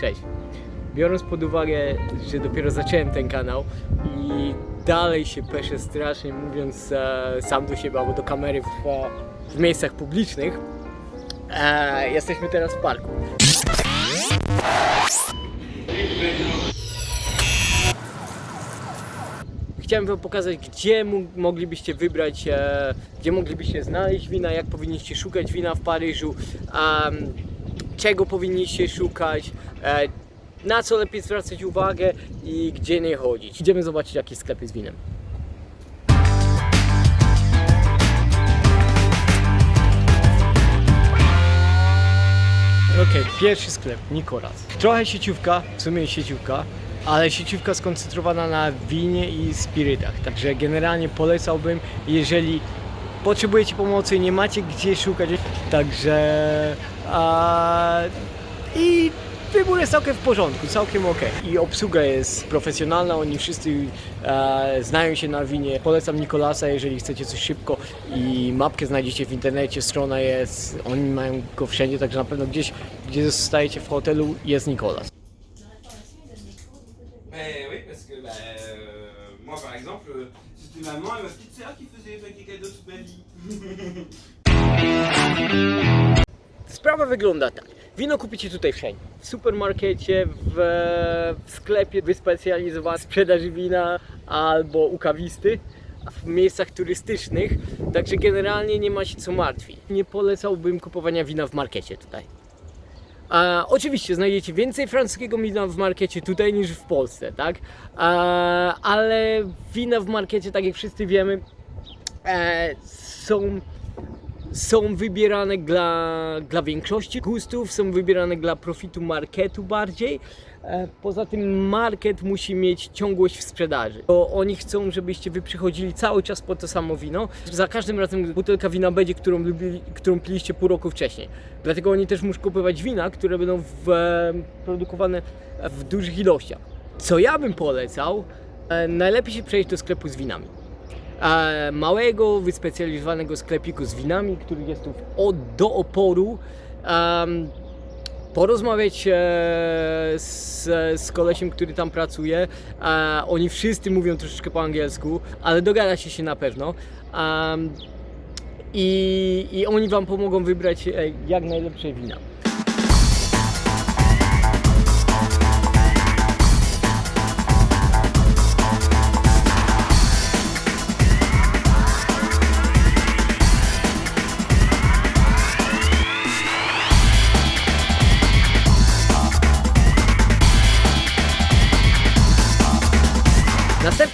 Cześć. Biorąc pod uwagę, że dopiero zacząłem ten kanał i dalej się peszę strasznie mówiąc e, sam do siebie albo do kamery w, e, w miejscach publicznych, e, jesteśmy teraz w parku. Chciałem wam pokazać, gdzie moglibyście wybrać, e, gdzie moglibyście znaleźć wina, jak powinniście szukać wina w Paryżu, czego powinniście szukać, e, na co lepiej zwracać uwagę i gdzie nie chodzić. Idziemy zobaczyć, jakie sklepy z winem. Okej, pierwszy sklep, Nikolas. Trochę sieciówka, w sumie sieciówka, ale sieciówka skoncentrowana na winie i spirytach. Także generalnie polecałbym, jeżeli potrzebujecie pomocy i nie macie gdzie szukać. Także i wybór jest całkiem w porządku, całkiem ok. I obsługa jest profesjonalna, oni wszyscy e, znają się na winie. Polecam Nikolasa, jeżeli chcecie coś szybko i mapkę znajdziecie w internecie, strona jest, oni mają go wszędzie, także na pewno gdzieś, gdzie zostajecie w hotelu jest Nikolas. Que bah, euh, euh, maman et ma petite sœur qui faisaient les paquets cadeaux toute ma vie. Sprawa wygląda tak. Wino kupicie tutaj wszędzie. W supermarkecie, w, w sklepie wyspecjalizowanym w sprzedaży wina albo u kawisty, w miejscach turystycznych. Także generalnie nie ma się co martwić. Nie polecałbym kupowania wina w markecie tutaj. Oczywiście znajdziecie więcej francuskiego wina w markecie tutaj niż w Polsce, tak? Ale wina w markecie, tak jak wszyscy wiemy, e, są są wybierane dla, dla większości gustów, są wybierane dla profitu marketu bardziej. E, Poza tym market musi mieć ciągłość w sprzedaży, bo oni chcą, żebyście wy przychodzili cały czas po to samo wino. Za każdym razem butelka wina będzie, którą, lubili, którą piliście pół roku wcześniej. Dlatego oni też muszą kupować wina, które będą w, e, produkowane w dużych ilościach. Co ja bym polecał, e, najlepiej się przejść do sklepu z winami małego, wyspecjalizowanego sklepiku z winami, który jest tu od, do oporu. Porozmawiać e, z, z kolesiem, który tam pracuje. E, oni wszyscy mówią troszeczkę po angielsku, ale dogadacie się na pewno. I, I oni Wam pomogą wybrać e, jak najlepsze wina.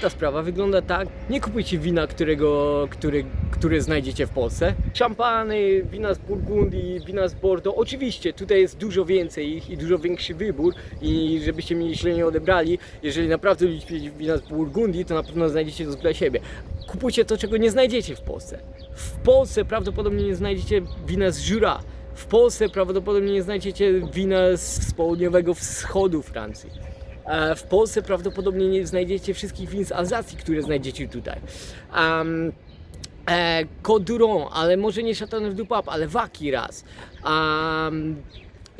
Następna sprawa wygląda tak, nie kupujcie wina, którego, które, które znajdziecie w Polsce. Szampany, wina z Burgundii, wina z Bordeaux. Oczywiście tutaj jest dużo więcej ich i dużo większy wybór i żebyście mnie źle nie odebrali, jeżeli naprawdę lubicie wina z Burgundii, to na pewno znajdziecie to dla siebie. Kupujcie to, czego nie znajdziecie w Polsce. W Polsce prawdopodobnie nie znajdziecie wina z Jura. W Polsce prawdopodobnie nie znajdziecie wina z południowego wschodu Francji. E, W Polsce prawdopodobnie nie znajdziecie wszystkich win z Alzacji, które znajdziecie tutaj. Um, e, Côte d'Uron, ale może nie Chateauneuf du Pape, ale Waki raz. Um,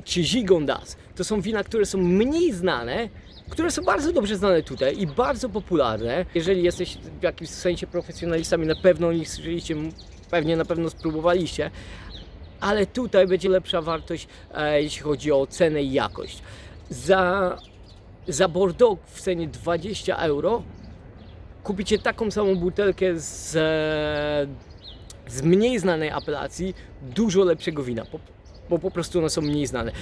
czy Gigondas. To są wina, które są mniej znane, które są bardzo dobrze znane tutaj i bardzo popularne. Jeżeli jesteście w jakimś sensie profesjonalistami, na pewno o nich słyszeliście, pewnie na pewno spróbowaliście, ale tutaj będzie lepsza wartość, e, jeśli chodzi o cenę i jakość. Za, za Bordeaux w cenie 20 euro kupicie taką samą butelkę z, z mniej znanej apelacji, dużo lepszego wina, bo, bo po prostu one są mniej znane.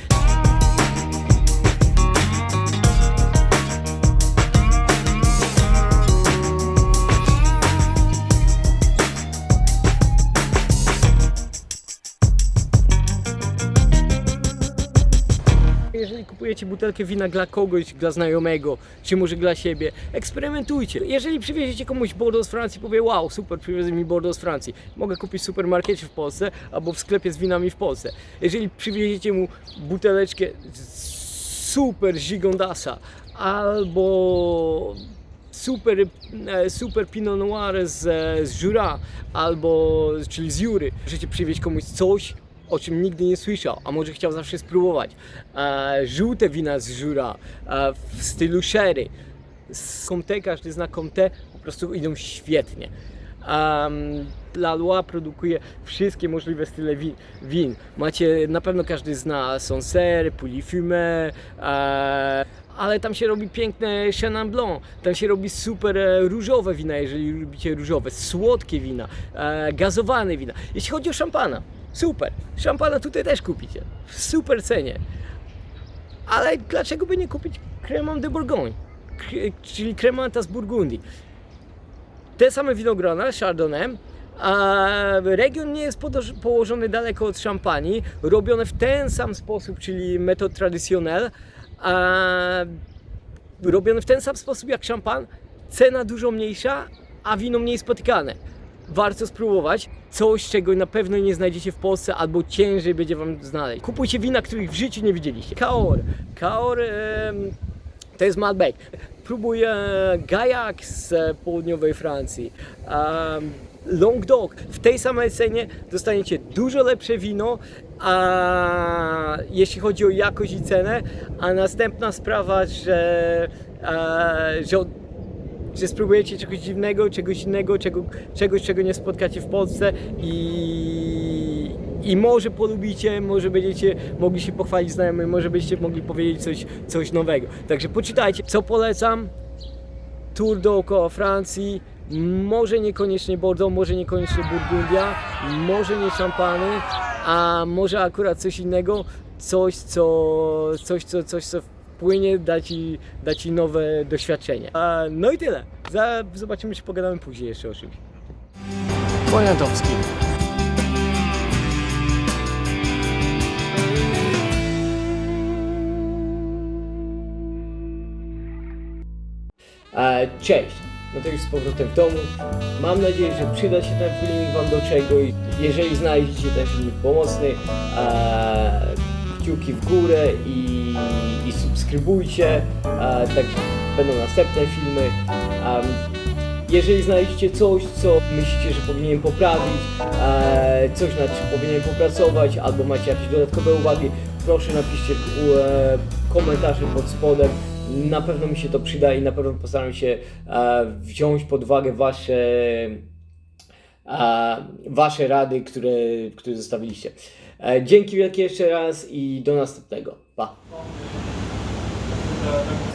Jeżeli kupujecie butelkę wina dla kogoś, dla znajomego, czy może dla siebie, eksperymentujcie. Jeżeli przywieziecie komuś Bordeaux z Francji, powie wow, super, przywiozę mi Bordeaux z Francji. Mogę kupić w supermarkecie w Polsce albo w sklepie z winami w Polsce. Jeżeli przywieziecie mu buteleczkę super Gigondasa albo super, e, super Pinot Noir z, z Jura albo czyli z Jury, możecie przywieźć komuś coś o czym nigdy nie słyszał, a może chciał zawsze spróbować. E, żółte wina z Żura e, w stylu sherry. Z Comté, każdy zna Comté, po prostu idą świetnie. Um, Lalois produkuje wszystkie możliwe style wi- win. Macie, na pewno każdy zna Sancerre, Pouilly Fumé, e, ale tam się robi piękne Chenin Blanc, tam się robi super e, różowe wina, jeżeli lubicie różowe, słodkie wina, e, gazowane wina. Jeśli chodzi o szampana, super, szampana tutaj też kupicie, w super cenie. Ale dlaczego by nie kupić Cremant de Bourgogne, czyli kremanta z Burgundii? te same winogrona, Chardonnay, a region nie jest położony daleko od szampanii, robione w ten sam sposób, czyli metod tradycjonel, a robione w ten sam sposób jak szampan, cena dużo mniejsza, a wino mniej spotykane. Warto spróbować coś, czego na pewno nie znajdziecie w Polsce, albo ciężej będzie Wam znaleźć. Kupujcie wina, których w życiu nie widzieliście. Kaor. Kaor em, to jest Malbec. Próbuję Gaillac z e, południowej Francji. Um, Languedoc. W tej samej cenie dostaniecie dużo lepsze wino, a jeśli chodzi o jakość i cenę. A następna sprawa, że, e, że, że spróbujecie czegoś dziwnego, czegoś innego, czego, czegoś, czego nie spotkacie w Polsce i, i może polubicie, może będziecie mogli się pochwalić znajomym, może będziecie mogli powiedzieć coś, coś nowego. Także poczytajcie, co polecam. Tour dookoła Francji, może niekoniecznie Bordeaux, może niekoniecznie Burgundia, może nie szampany, a może akurat coś innego, coś co, coś, co, coś, co wpłynie, da ci, da ci nowe doświadczenie. A, no i tyle. Za, zobaczymy, czy pogadamy później jeszcze o czymś. Poniatowski. E, Cześć, no to już z powrotem w domu. Mam nadzieję, że przyda się ten filmik Wam do czegoś. Jeżeli znajdziecie ten filmik pomocny, e, kciuki w górę i, i subskrybujcie, e, tak będą następne filmy. Jeżeli znajdziecie coś, co myślicie, że powinienem poprawić, e, coś nad czym powinienem popracować, albo macie jakieś dodatkowe uwagi, proszę napiszcie e, komentarze pod spodem. Na pewno mi się to przyda i na pewno postaram się wziąć pod uwagę Wasze, wasze rady, które, które zostawiliście. Dzięki wielkie jeszcze raz i do następnego. Pa! Tak, tak.